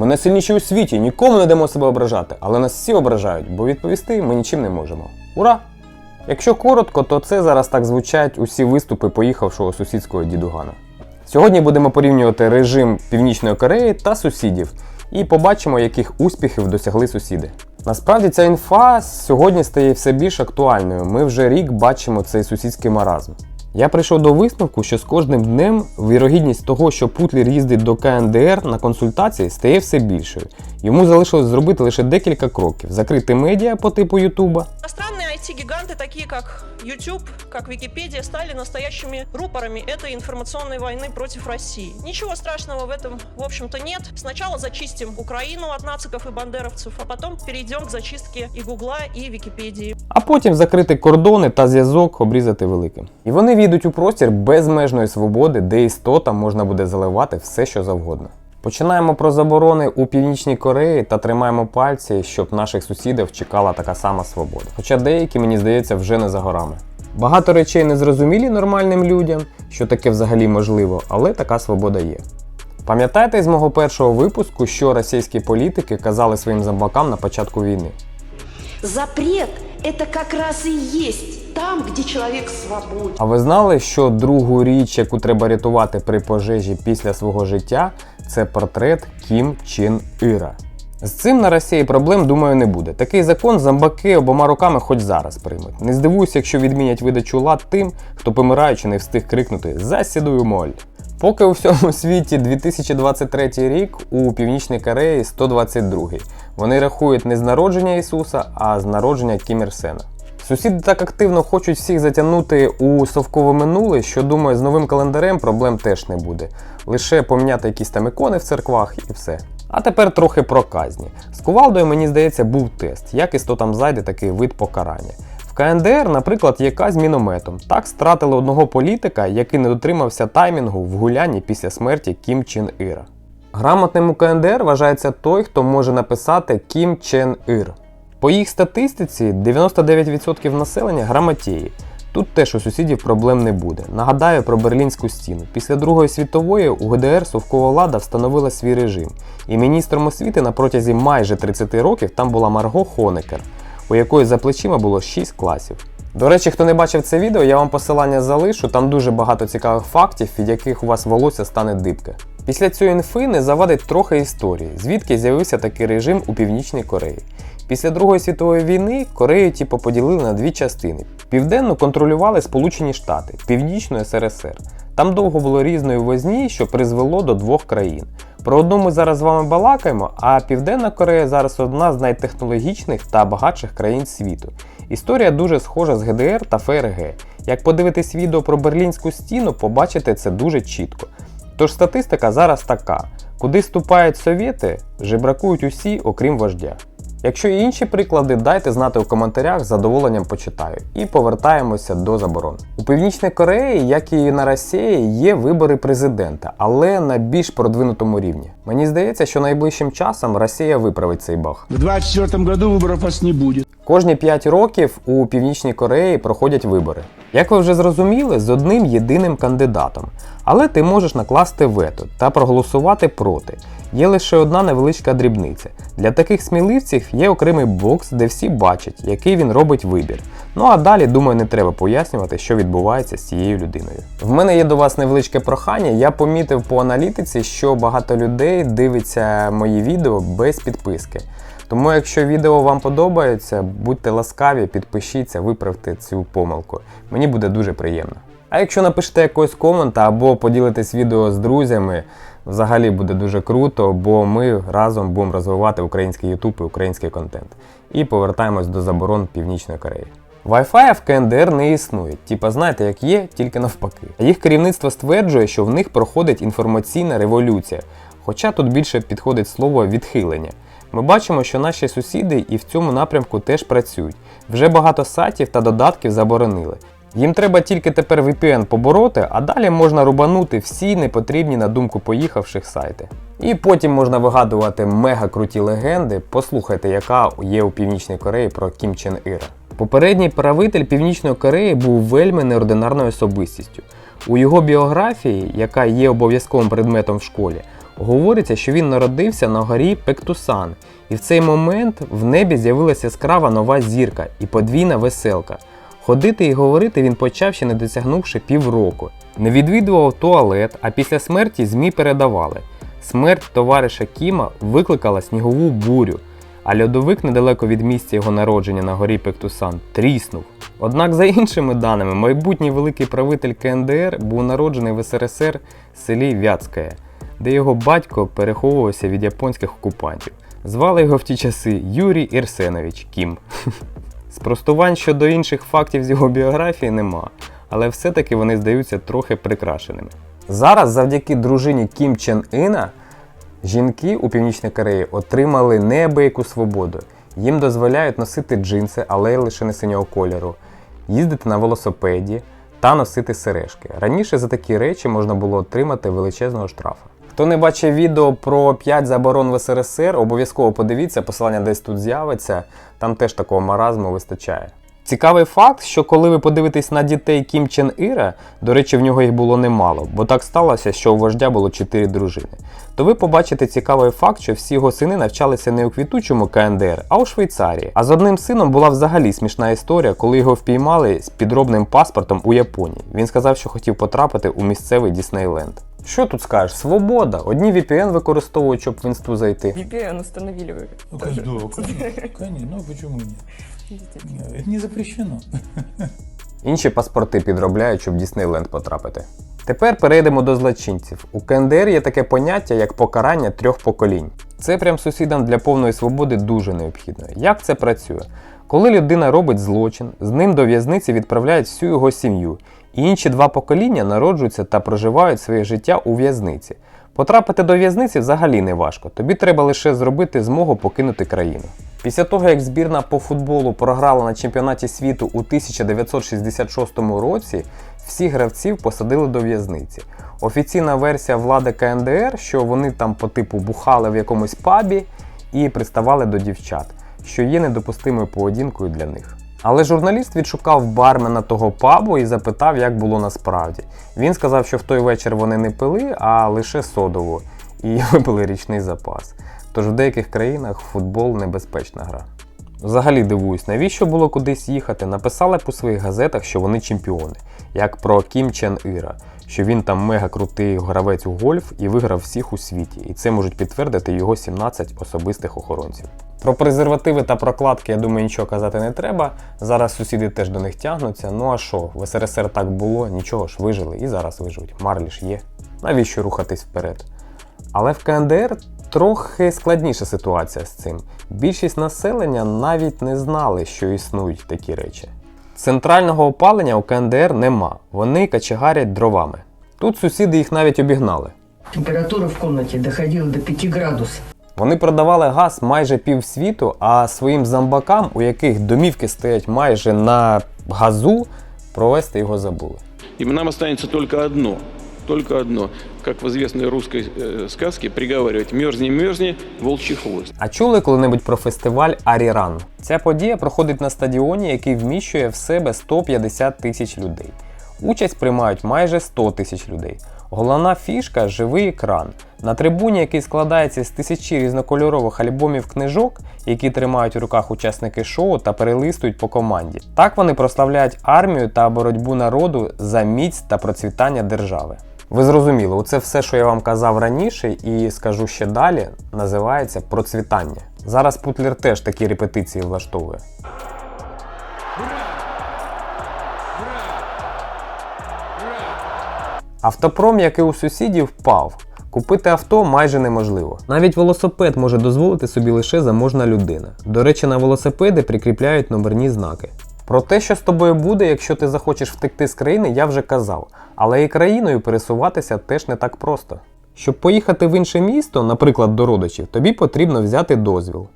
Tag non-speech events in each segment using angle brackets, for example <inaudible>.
Ми найсильніші у світі, нікому не дамо себе ображати, але нас всі ображають, бо відповісти ми нічим не можемо. Ура! Якщо коротко, то це зараз так звучать усі виступи поїхавшого сусідського дідугана. Сьогодні будемо порівнювати режим Північної Кореї та сусідів і побачимо, яких успіхів досягли сусіди. Насправді ця інфа сьогодні стає все більш актуальною. Ми вже рік бачимо цей сусідський маразм. Я прийшов до висновку, що з кожним днем вірогідність того, що Путлір їздить до КНДР на консультації, стає все більшою. Йому залишилось зробити лише декілька кроків: закрити медіа по типу Ютуба, Иностранные IT-гиганты, такие как YouTube, как Википедия, стали настоящими рупорами этой информационной войны против России. Ничего страшного в этом, в общем-то, нет. Сначала зачистим Украину от нациков и бандеровцев, а потом перейдем к зачистке и Гугла, и Википедии. а потім закрити кордони та зв'язок обрізати великим. І вони війдуть у простір безмежної свободи, де істотам можна буде заливати все, що завгодно. Починаємо про заборони у Північній Кореї та тримаємо пальці, щоб наших сусідів чекала така сама свобода. Хоча деякі, мені здається, вже не за горами. Багато речей не зрозумілі нормальним людям, що таке взагалі можливо, але така свобода є. Пам'ятаєте з мого першого випуску, що російські політики казали своїм зомбакам на початку війни? Запрет – это как раз и есть там, где человек свободен. А ви знали, що другу річ, яку треба рятувати при пожежі після свого життя, це портрет Кім Чен Іра. З цим на Росії проблем, думаю, не буде. Такий закон зомбаки обома руками хоч зараз приймуть. Не здивуюся, якщо відмінять видачу лад тим, хто помираючи не встиг крикнути «Засідую моль!». Поки у всьому світі 2023 рік у Північній Кореї 122. Вони рахують не з народження Ісуса, а з народження Кім Ір Сена. Сусіди так активно хочуть всіх затягнути у совкове минуле, що думаю, з новим календарем проблем теж не буде. Лише поміняти якісь там ікони в церквах і все. А тепер трохи про казні. З кувалдою, мені здається, був тест, як із то там зайде такий вид покарання. В КНДР, наприклад, є казнь мінометом. Так стратили одного політика, який не дотримався таймінгу в гулянні після смерті Кім Чен Іра. Грамотним у КНДР вважається той, хто може написати Кім Чен Ір. По їх статистиці 99% населення грамотєї. Тут теж у сусідів проблем не буде. Нагадаю про Берлінську стіну. Після Другої світової у ГДР совкова влада встановила свій режим, і міністром освіти на протязі майже 30 років там була Марго Хонекер, у якої за плечима було 6 класів. До речі, хто не бачив це відео, я вам посилання залишу, там дуже багато цікавих фактів, від яких у вас волосся стане дибке. Після цієї інфи не завадить трохи історії, звідки з'явився такий режим у Північній Кореї. Після Другої світової війни Корею типу поділили на дві частини. Південну контролювали Сполучені Штати, Північну СРСР. Там довго було різної возні, що призвело до двох країн. Про одну ми зараз з вами балакаємо, а Південна Корея зараз одна з найтехнологічних та багатших країн світу. Історія дуже схожа з ГДР та ФРГ. Як подивитись відео про Берлінську стіну, побачите це дуже чітко. Тож статистика зараз така: куди ступають совєти, жебракують усі, окрім вождя. Якщо є інші приклади, дайте знати у коментарях, з задоволенням почитаю. І повертаємося до заборон. У Північній Кореї, як і на Росії, є вибори президента, але на більш продвинутому рівні. Мені здається, що найближчим часом Росія виправить цей баг. В 2024 году выборов у вас не будет. Кожні 5 років у Північній Кореї проходять вибори. Як ви вже зрозуміли, з одним єдиним кандидатом. Але ти можеш накласти вето та проголосувати проти. Є лише одна невеличка дрібниця. Для таких сміливців є окремий бокс, де всі бачать, який він робить вибір. Ну а далі, думаю, не треба пояснювати, що відбувається з цією людиною. В мене є до вас невеличке прохання. Я помітив по аналітиці, що багато людей дивиться мої відео без підписки. Тому, якщо відео вам подобається, будьте ласкаві, підпишіться, виправте цю помилку. Мені буде дуже приємно. А якщо напишете якогось комента або поділитесь відео з друзями, взагалі буде дуже круто, бо ми разом будемо розвивати український YouTube і український контент. І повертаємось до заборон Північної Кореї. Wi-Fi в КНДР не існує, типа знаєте, як є, тільки навпаки. Їх керівництво стверджує, що в них проходить інформаційна революція, хоча тут більше підходить слово відхилення. Ми бачимо, що наші сусіди і в цьому напрямку теж працюють. Вже багато сайтів та додатків заборонили. Їм треба тільки тепер VPN побороти, а далі можна рубанути всі непотрібні на думку поїхавших сайти. І потім можна вигадувати мега круті легенди. Послухайте, яка є у Північній Кореї про Кім Чен Іра. Попередній правитель Північної Кореї був вельми неординарною особистістю. У його біографії, яка є обов'язковим предметом в школі, Говориться, що він народився на горі Пектусан, і в цей момент в небі з'явилася яскрава нова зірка і подвійна веселка. Ходити і говорити він почав ще не досягнувши півроку. Не відвідував туалет, а після смерті ЗМІ передавали. Смерть товариша Кіма викликала снігову бурю, а льодовик недалеко від місця його народження на горі Пектусан тріснув. Однак, за іншими даними, майбутній великий правитель КНДР був народжений в СРСР в селі Вяцкає, де його батько переховувався від японських окупантів. Звали його в ті часи Юрій Ірсенович Кім. <laughs> Спростувань щодо інших фактів з його біографії нема, але все-таки вони здаються трохи прикрашеними. Зараз, завдяки дружині Кім Чен Іна, жінки у Північній Кореї отримали неабияку свободу. Їм дозволяють носити джинси, але лише не синього кольору, їздити на велосипеді та носити сережки. Раніше за такі речі можна було отримати величезного штрафу. Хто не бачив відео про 5 заборон в СРСР, обов'язково подивіться, посилання десь тут з'явиться, там теж такого маразму вистачає. Цікавий факт, що коли ви подивитесь на дітей Кім Чен Іра, до речі, в нього їх було немало, бо так сталося, що у вождя було 4 дружини, то ви побачите цікавий факт, що всі його сини навчалися не у квітучому КНДР, а у Швейцарії. А з одним сином була взагалі смішна історія, коли його впіймали з підробним паспортом у Японії. Він сказав, що хотів потрапити у місцевий Діснейленд. Що тут скажеш? Свобода. Одні VPN використовують, щоб в інсту зайти. VPN установили вы. Ну, конечно, ну почему нет? Видите? Не запрещено. Інші паспорти підробляють, щоб в Діснейленд потрапити. Тепер перейдемо до злочинців. У КНДР є таке поняття, як покарання трьох поколінь. Це прям сусідам для повної свободи дуже необхідно. Як це працює? Коли людина робить злочин, з ним до в'язниці відправляють всю його сім'ю, і інші два покоління народжуються та проживають своє життя у в'язниці. Потрапити до в'язниці взагалі не важко, тобі треба лише зробити змогу покинути країну. Після того, як збірна по футболу програла на чемпіонаті світу у 1966 році, всіх гравців посадили до в'язниці. Офіційна версія влади КНДР, що вони там по типу бухали в якомусь пабі і приставали до дівчат, що є недопустимою поведінкою для них. Але журналіст відшукав бармена того пабу і запитав, як було насправді. Він сказав, що в той вечір вони не пили, а лише содову, і <laughs> випили річний запас. Тож в деяких країнах футбол небезпечна гра. Взагалі дивуюсь, навіщо було кудись їхати? Написали б у своїх газетах, що вони чемпіони, як про Кім Чен Іра, що він там мега крутий гравець у гольф і виграв всіх у світі, і це можуть підтвердити його 17 особистих охоронців. Про презервативи та прокладки, я думаю, нічого казати не треба. Зараз сусіди теж до них тягнуться. Ну а що, в СРСР так було, нічого ж вижили і зараз виживуть. Марлі ж є. Навіщо рухатись вперед? Але в КНДР трохи складніша ситуація з цим. Більшість населення навіть не знали, що існують такі речі. Центрального опалення у КНДР нема, вони качегарять дровами. Тут сусіди їх навіть обігнали. Температура в комнате доходила до 5 градусов. Вони продавали газ майже півсвіту, а своїм зомбакам, у яких домівки стоять майже на газу, провести його забули. И нам останется только одно, только одно, как в известной русской э, сказке, приговаривать «мерзни, мерзни, волчий хвост». А чули коли-небудь про фестиваль Аріран? Ця подія проходить на стадіоні, який вміщує в себе 150 тисяч людей. Участь приймають майже 100 тисяч людей. Головна фішка живий екран. На трибуні, який складається з тисячі різнокольорових альбомів книжок, які тримають у руках учасники шоу та перелистують по команді. Так вони прославляють армію та боротьбу народу за міць та процвітання держави. Ви зрозуміли, оце все, що я вам казав раніше, і скажу ще далі, називається процвітання. Зараз Путлер теж такі репетиції влаштовує. Автопром, як і у сусідів, впав. Купити авто майже неможливо. Навіть велосипед може дозволити собі лише заможна людина. До речі, на велосипеди прикріпляють номерні знаки. Про те, що з тобою буде, якщо ти захочеш втекти з країни, я вже казав. Але і країною пересуватися теж не так просто. Щоб поїхати в інше місто, наприклад, до родичів, тобі потрібно взяти дозвіл.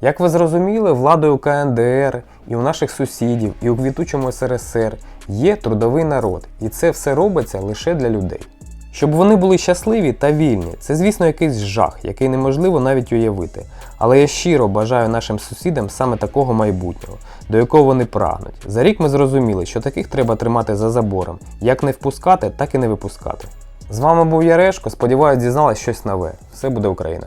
Як ви зрозуміли, владою КНДР і у наших сусідів, і у квітучому СРСР є трудовий народ, і це все робиться лише для людей. Щоб вони були щасливі та вільні, це, звісно, якийсь жах, який неможливо навіть уявити. Але я щиро бажаю нашим сусідам саме такого майбутнього, до якого вони прагнуть. За рік ми зрозуміли, що таких треба тримати за забором, як не впускати, так і не випускати. З вами був Ярешко. Сподіваюсь, дізналась щось нове. Все буде Україна!